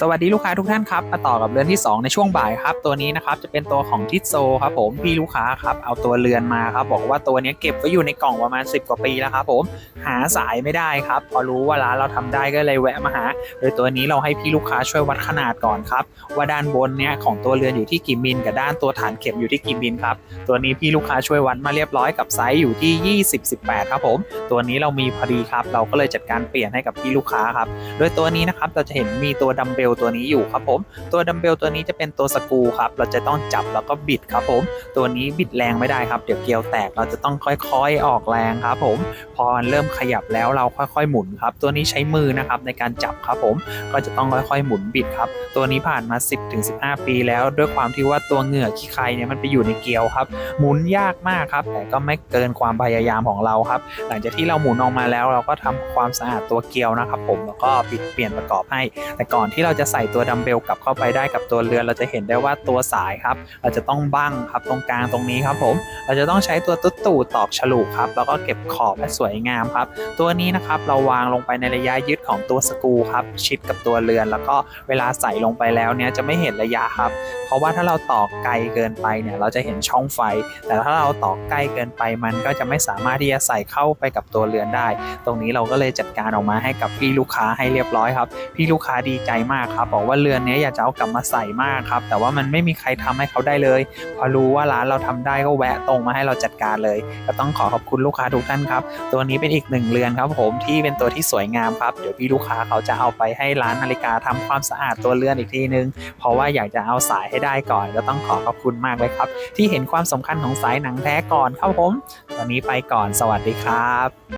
สวัสดีลูกค้าทุกท่านครับมาต่อกับเรือนที่ 2 ในช่วงบ่ายครับ ตัวนี้นะครับจะเป็นตัวของทิโซครับผมพี่ลูกค้าครับเอาตัวเรือนมาครับบอกว่าตัวนี้เก็บไว้อยู่ในกล่องประมาณ 10 กว่าปีแล้วครับผมหาสายไม่ได้ครับ พอรู้ว่าร้านเราทำได้ก็เลยแวะมาหา โดยตัวนี้เราให้พี่ลูกค้าช่วยวัดขนาดก่อนครับว่าด้านบนเนี้ยของตัวเรือนอยู่ที่กี่มิลกับด้านตัวฐานเข็มอยู่ที่กี่มิลครับตัวนี้พี่ลูกค้าช่วยวัดมาเรียบร้อยกับไซส์อยู่ที่ 20 18ครับผมตัวนี้เรามีพอดีครับ เราก็เลยจัดการเปลี่ยนให้กับพี่ลูกค้าครับโดยตัวนี้นะครับเราจะเห็นมีตัวดัมเบลลตัวนี้อยู่ครับผม ตัวดัมเบลตัวนี้จะเป็นตัวสกูครับ เราจะต้องจับแล้วก็บิดครับผม ตัวนี้บิดแรงไม่ได้ครับ เดี๋ยวเกลียวแตก เราจะต้องค่อยๆออกแรงครับผม พอมันเริ่มขยับแล้วเราค่อยๆหมุนครับ ตัวนี้ใช้มือนะครับในการจับครับผม ก็จะต้องค่อยๆหมุนบิดครับ ตัวนี้ผ่านมา 10-15 ปีแล้ว ด้วยความที่ว่าตัวเหงื่อขี้ใครเนี่ยมันไปอยู่ในเกลียวครับ หมุนยากมากครับ แต่ก็ไม่เกินความพยายามของเราครับ หลังจากที่เราหมุนออกมาแล้วเราก็ทำความสะอาดตัวเกลียวนะครับ ผม แล้วก็บิดเปลี่ยนประกอบให้ แต่ก่อนที่เราจะใส่ตัวดัมเบลกลับเข้าไปได้กับตัวเรือนเราจะเห็นได้ว่าตัวสายครับ เราจะต้องบั้งครับตรงกลางตรงนี้ครับผม เราจะต้องใช้ตัวตุ๊ดตู่ตอกฉลุครับ แล้วก็เก็บขอบให้สวยงามครับ ตัวนี้นะครับเราวางลงไปในระยะยึดของตัวสกูครับชิดกับตัวเรือน แล้วก็เวลาใส่ลงไปแล้วเนี่ยจะไม่เห็นระยะครับ เพราะว่าถ้าเราตอกไกลเกินไปเนี่ยเราจะเห็นช่องไฟ แต่ถ้าเราตอกใกล้เกินไปมันก็จะไม่สามารถที่จะใส่เข้าไปกับตัวเรือนได้ ตรงนี้เราก็เลยจัดการออกมาให้กับพี่ลูกค้าให้เรียบร้อยครับ พี่ลูกค้าดีใจมากครับบอกว่าเรือนนี้อยากจะเอากลับมาใส่มากครับ แต่ว่ามันไม่มีใครทำให้เขาได้เลย พอรู้ว่าร้านเราทำได้ก็แวะตรงมาให้เราจัดการเลย ก็ต้องขอขอบคุณลูกค้าทุกท่านครับ ตัวนี้เป็นอีกหนึ่งเรือนครับ ผมที่เป็นตัวที่สวยงามครับ เดี๋ยวพี่ลูกค้าเขาจะเอาไปให้ร้านนาฬิกาทำความสะอาดตัวเรือนอีกทีนึง เพราะว่าอยากจะเอาสายให้ได้ก่อนก็ต้องขอขอบคุณมากเลยครับ ที่เห็นความสำคัญของสายหนังแท้ก่อนครับผมตอนนี้ไปก่อนสวัสดีครับ